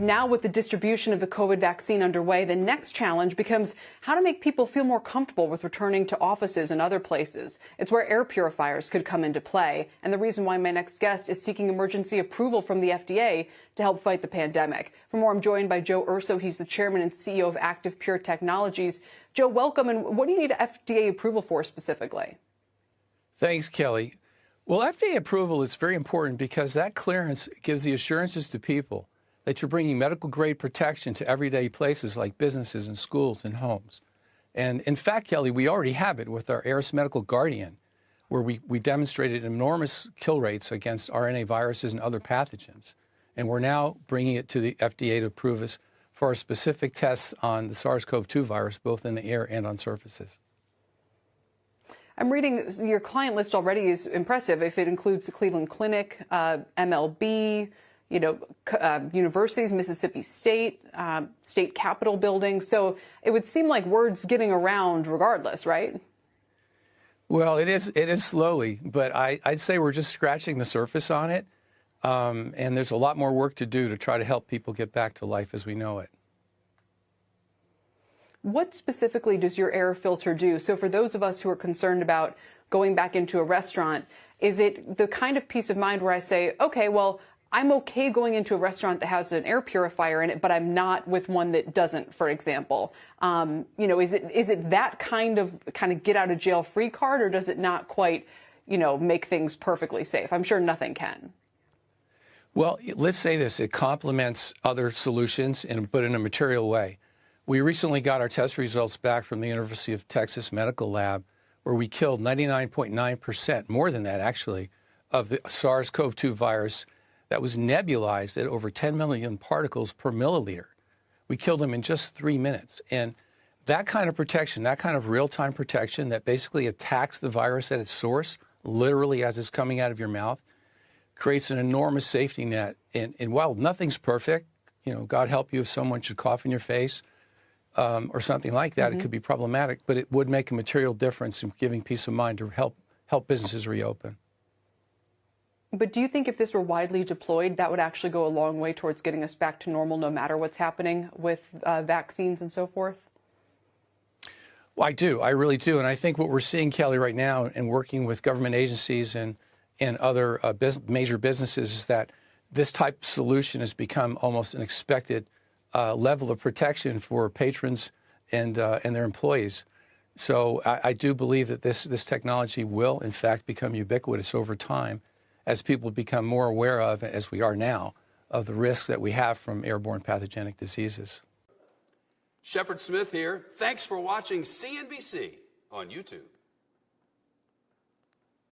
Now, with the distribution of the COVID vaccine underway, the next challenge becomes how to make people feel more comfortable with returning to offices and other places. It's where air purifiers could come into play. And the reason why my next guest is seeking emergency approval from the FDA to help fight the pandemic. For more, I'm joined by Joe Urso. He's the chairman and CEO of Active Pure Technologies. Joe, welcome. And what do you need FDA approval for specifically? Thanks, Kelly. Well, FDA approval is very important because that clearance gives the assurances to people that you're bringing medical grade protection to everyday places like businesses and schools and homes. And in fact, Kelly, we already have it with our Aeris Medical Guardian, where we, we demonstrated enormous kill rates against RNA viruses and other pathogens. And we're now bringing it to the FDA to approve us for specific tests on the SARS CoV 2 virus, both in the air and on surfaces. I'm reading your client list already is impressive. If it includes the Cleveland Clinic, uh, MLB, you know, uh, universities, Mississippi State, uh, state capitol buildings. So it would seem like word's getting around regardless, right? Well, it is. It is slowly, but I, would say we're just scratching the surface on it, um, and there's a lot more work to do to try to help people get back to life as we know it. What specifically does your air filter do? So for those of us who are concerned about going back into a restaurant, is it the kind of peace of mind where I say, okay, well, I'm okay going into a restaurant that has an air purifier in it, but I'm not with one that doesn't, for example. Um, you know, is it is it that kind of kind of get out of jail free card, or does it not quite, you know, make things perfectly safe? I'm sure nothing can. Well, let's say this: it complements other solutions, but in a material way. We recently got our test results back from the University of Texas Medical Lab, where we killed 99.9 percent, more than that actually, of the SARS-CoV-2 virus that was nebulized at over 10 million particles per milliliter. We killed them in just three minutes. And that kind of protection, that kind of real time protection that basically attacks the virus at its source, literally as it's coming out of your mouth, creates an enormous safety net. And, and while nothing's perfect, you know, God help you if someone should cough in your face um, or something like that, mm-hmm. it could be problematic, but it would make a material difference in giving peace of mind to help help businesses reopen. But do you think if this were widely deployed, that would actually go a long way towards getting us back to normal, no matter what's happening with uh, vaccines and so forth? Well, I do. I really do. And I think what we're seeing, Kelly, right now, and working with government agencies and and other uh, major businesses, is that this type of solution has become almost an expected uh, level of protection for patrons and uh, and their employees. So I, I do believe that this this technology will, in fact, become ubiquitous over time as people become more aware of, as we are now, of the risks that we have from airborne pathogenic diseases. Shepard Smith here. Thanks for watching CNBC on YouTube.